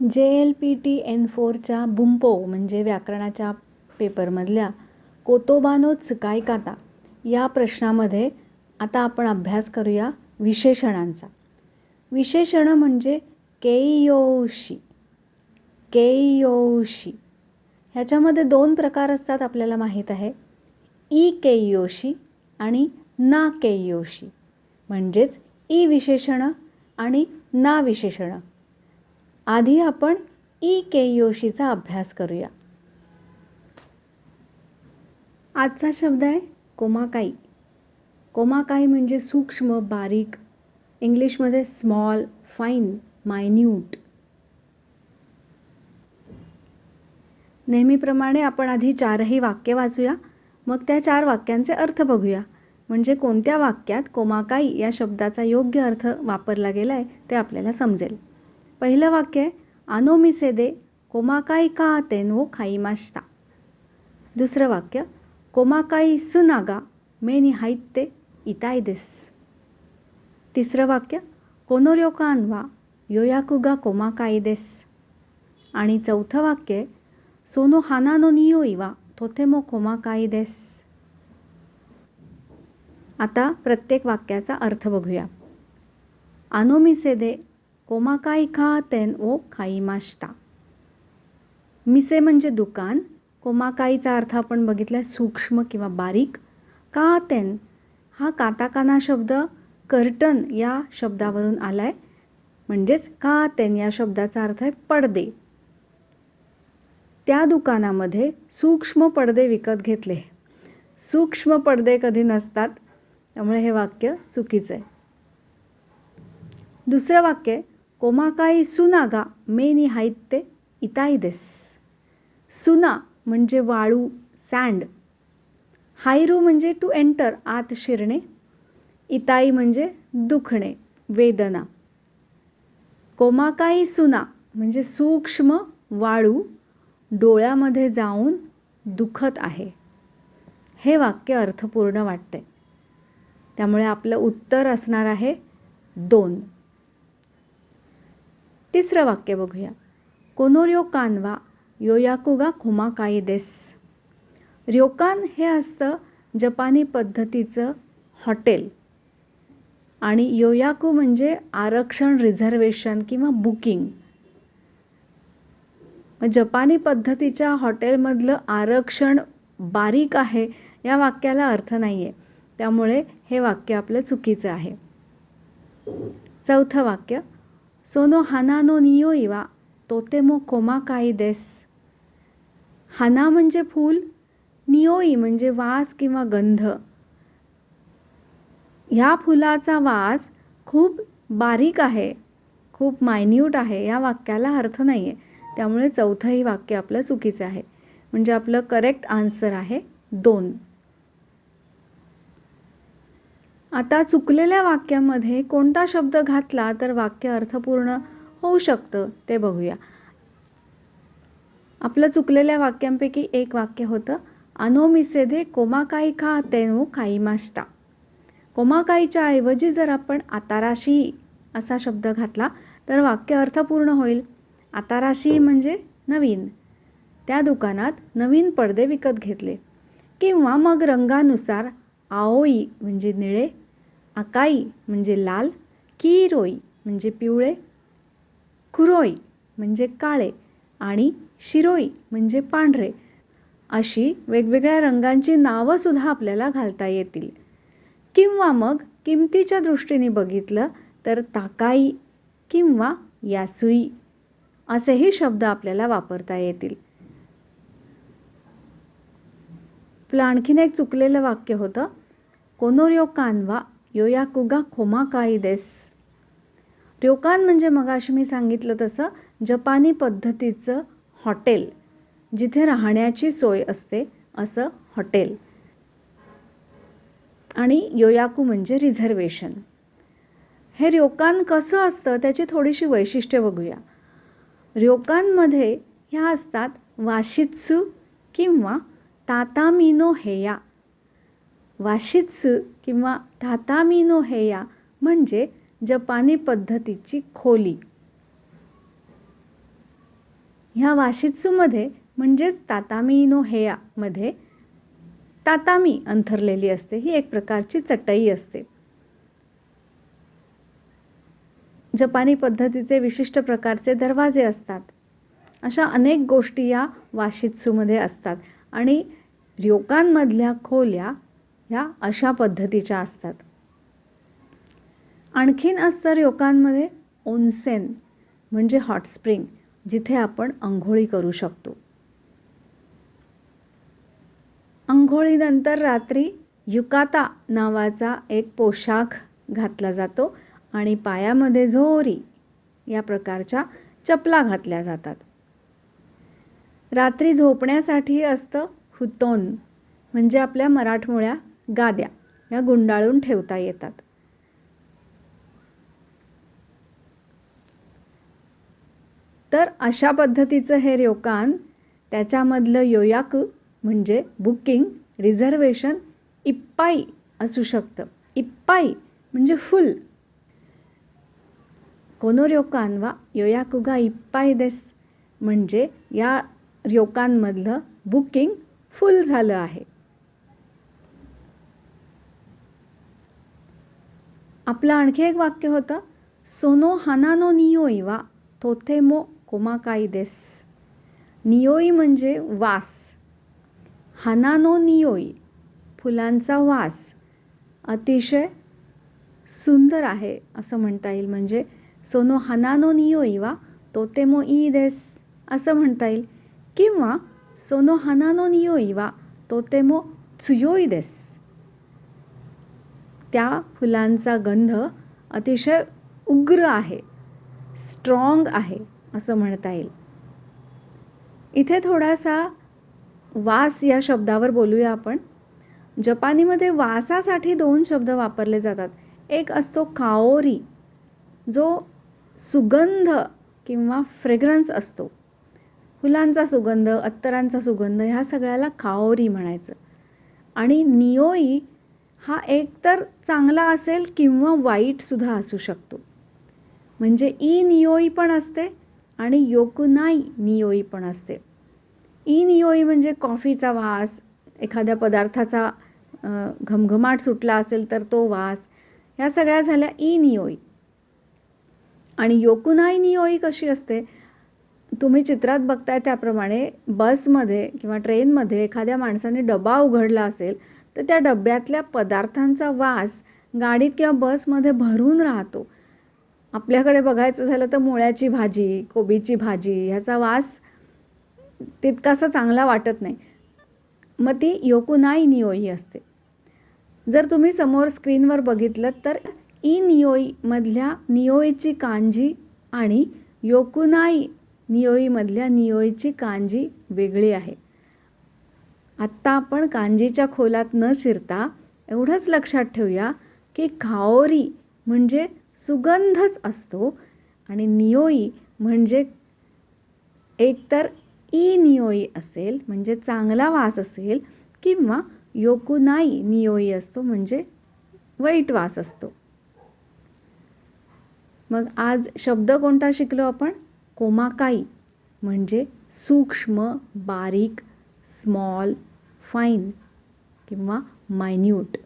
J L P T N फोरच्या बुंपो म्हणजे व्याकरणाच्या पेपरमधल्या कोतोबानो त्सुकाई काता या प्रश्नामध्ये आता आपण अभ्यास करूया विशेषणांचा. विशेषणं म्हणजे केयोशी केयोशी ह्याच्यामध्ये दोन प्रकार असतात आपल्याला माहीत आहे. ई केयोशी आणि ना केयोशी म्हणजेच ई विशेषणं आणि ना विशेषणं. आधी आपण ई के योशीचा अभ्यास करूया. आजचा शब्द आहे कोमाकाई. कोमाकाई म्हणजे सूक्ष्म बारीक इंग्लिशमध्ये स्मॉल फाईन मायन्यूट नेहमीप्रमाणे आपण आधी चारही वाक्य वाचूया मग त्या चार वाक्यांचे अर्थ बघूया. म्हणजे कोणत्या वाक्यात कोमाकाई या शब्दाचा योग्य अर्थ वापरला गेला आहे ते आपल्याला समजेल. पहिलं वाक्य आहे आनोमिसे दे कोमाकाई का तेनो खाईमाशता. दुसरं वाक्य कोमाकाई सुनागा मेनी हायते इताय देस. तिसरं वाक्य कोनोर्यो कानवा योयाकुगा कोमाकाई देस. आणि चौथं वाक्य सोनो हानानो नियो इवा थोथेमो कोमाकाई देस. आता प्रत्येक वाक्याचा अर्थ बघूया. आनोमिसे कोमाकाई तेन ओ मिसे म्हणजे दुकान. कोमाकाईचा अर्थ आपण बघितला सूक्ष्म किंवा बारीक. का तेन? हा काताकाना शब्द कर्टन या शब्दावरून आला आहे म्हणजेच का तेन या शब्दाचा अर्थ आहे पडदे. त्या दुकानामध्ये सूक्ष्म पडदे विकत घेतले. सूक्ष्म पडदे कधी नसतात. त्यामुळे हे वाक्य चुकीचं आहे. दुसरं वाक्य कोमाकाई सुनागा मेनी हायते इताई देस। सुना म्हणजे वाळू सँड हायरू म्हणजे टू एंटर आत शिरणे। इताई म्हणजे दुखणे वेदना। कोमाकाई सुना म्हणजे सूक्ष्म वाळू डोळ्यामध्ये जाऊन दुखत आहे। हे वाक्य अर्थपूर्ण वाटते। त्यामुळे आपलं उत्तर असणार आहे दोन। तिसरं वाक्य बघूया. कोनोर्यो कानवा योयाकुगा खोमाकाई देस. र्योकान हे असतं जपानी पद्धतीचं हॉटेल. आणि योयाकू म्हणजे आरक्षण रिझर्वेशन किंवा बुकिंग. जपानी पद्धतीच्या हॉटेलमधलं आरक्षण बारीक आहे या वाक्याला अर्थ नाही आहे त्यामुळे हे वाक्य आपलं चुकीचं आहे. चौथं वाक्य. सोनो देस हाना म्हणजे फूल निओई म्हणजे वास किंवा गंध. ह्या फुलाचा वास खूप बारीक आहे खूप मायन्यूट आहे या वाक्याला अर्थ नाही आहे त्यामुळे चौथंही वाक्य आपलं चुकीचं आहे. म्हणजे आपलं करेक्ट आन्सर आहे दोन. आता चुकलेल्या वाक्यामध्ये कोणता शब्द घातला तर वाक्य अर्थपूर्ण होऊ शकतं ते बघूया. आपलं चुकलेल्या वाक्यांपैकी एक वाक्य होतं अनोमिसेधे कोमाकाई खा तेनो काईमाष्टा कोमाकाईच्या ऐवजी जर आपण आताराशी असा शब्द घातला तर वाक्य अर्थपूर्ण होईल. आताराशी म्हणजे नवीन. त्या दुकानात नवीन पडदे विकत घेतले. किंवा मग रंगानुसार आओई म्हणजे निळे अकाई म्हणजे लाल किरोई म्हणजे पिवळे कुरोई म्हणजे काळे आणि शिरोई म्हणजे पांढरे अशी वेगवेगळ्या रंगांची नावंसुद्धा आपल्याला घालता येतील. किंवा मग किमतीच्या दृष्टीने बघितलं तर ताकाई किंवा यासुई असेही शब्द आपल्याला वापरता येतील. आपलं आणखीन एक चुकलेलं वाक्य होतं कोनोर्यो कानवा योयाकुगा खोमाकाई देस. र्योकान म्हणजे मगाशी मी सांगितलं तसं जपानी पद्धतीचं हॉटेल जिथे राहण्याची सोय असते असं हॉटेल. आणि योयाकू म्हणजे रिझर्वेशन. हे र्योकान कसं असतं त्याची थोडीशी वैशिष्ट्य बघूया. र्योकांमध्ये ह्या असतात वाशित्सू किंवा तातामिनो हेया. वाशित्सू किंवा तातामिनो हेया म्हणजे जपानी पद्धतीची खोली. ह्या वाशित्सूमध्ये म्हणजेच तातामिनो हेयामध्ये तातामी अंथरलेली असते. ही एक प्रकारची चटई असते. जपानी पद्धतीचे विशिष्ट प्रकारचे दरवाजे असतात. अशा अनेक गोष्टी या वाशित्सूमध्ये असतात. आणि रोकांमधल्या खोल्या ह्या अशा पद्धतीच्या असतात. आणखीन असतं रयोकांमध्ये ओनसेन म्हणजे हॉटस्प्रिंग जिथे आपण अंघोळी करू शकतो. अंघोळीनंतर रात्री युकाता नावाचा एक पोशाख घातला जातो आणि पायामध्ये झोरी या प्रकारच्या चपला घातल्या जातात. रात्री झोपण्यासाठी असतं हुतोन म्हणजे आपल्या मराठमोळ्या गाद्या. या गुंडाळून ठेवता येतात. तर अशा पद्धतीचं हे रयोकान त्याच्यामधलं योयाक म्हणजे बुकिंग रिझर्वेशन इप्पाई असू शकतं. इप्पाई म्हणजे फुल. कोनोर्योकान वा योयाकुगा इप्पाई देस म्हणजे या योकांमधलं बुकिंग फुल झालं आहे. आपलं आणखी एक वाक्य होतं सोनो हानानो नियोई वा तोथेमो कोमाकाई देस. नियोई म्हणजे वास. हानानो नियोई फुलांचा वास अतिशय सुंदर आहे असं म्हणता येईल. म्हणजे सोनो हानानो नियोई वा तोतेमो ई देस असं म्हणता येईल. किंवा सोनो हानानो नियोई वा तोतेमो त्सुयोई देस त्या फुलांचा गंध अतिशय उग्र आहे स्ट्रॉंग आहे असं म्हणता येईल इथे थोडासा वास या शब्दावर बोलूया आपण जपानीमध्ये वासासाठी दोन शब्द वापरले जातात एक असतो काओरी जो सुगंध किंवा फ्रेग्रन्स असतो फुलांचा सुगंध अत्तरांचा सुगंध ह्या सगळ्याला काओरी म्हणायचं. आणि नियोई हा एकतर चांगला असेल किंवा वाईटसुद्धा असू शकतो. म्हणजे ई नियोई पण असते आणि योकुनाई नियोई पण असते. ई नियोई म्हणजे कॉफीचा वास एखाद्या पदार्थाचा घमघमाट सुटला असेल तर तो वास ह्या सगळ्या झाल्या ई नियोई आणि योकुनाई नियोई कशी असते? तुम्ही चित्रात बघताय त्याप्रमाणे बसमध्ये किंवा ट्रेनमध्ये एखाद्या माणसाने डबा उघडला असेल तर त्या डब्यातल्या पदार्थांचा वास गाडीत किंवा बसमध्ये भरून राहतो. आपल्याकडे बघायचं झालं तर मुळ्याची भाजी कोबीची भाजी ह्याचा वास तितकासा चांगला वाटत नाही. मग ती योकुनाई नियोई असते. जर तुम्ही समोर स्क्रीनवर बघितलं तर ई नियोईमधल्या नियोईची कांजी आणि योकुनाई नियोईमधल्या नियोईची कांजी वेगळी आहे. आत्ता आपण कांजीच्या खोलात न शिरता एवढंच लक्षात ठेवूया की खाओरी म्हणजे सुगंधच असतो आणि नियोई म्हणजे एकतर ई नियोई असेल म्हणजे चांगला वास असेल किंवा योकुनाई नियोई असतो म्हणजे वाईट वास असतो. मग आज शब्द कोणता शिकलो आपण? कोमाकाई म्हणजे सूक्ष्म बारीक स्मॉल फाईन किंवा मायन्यूट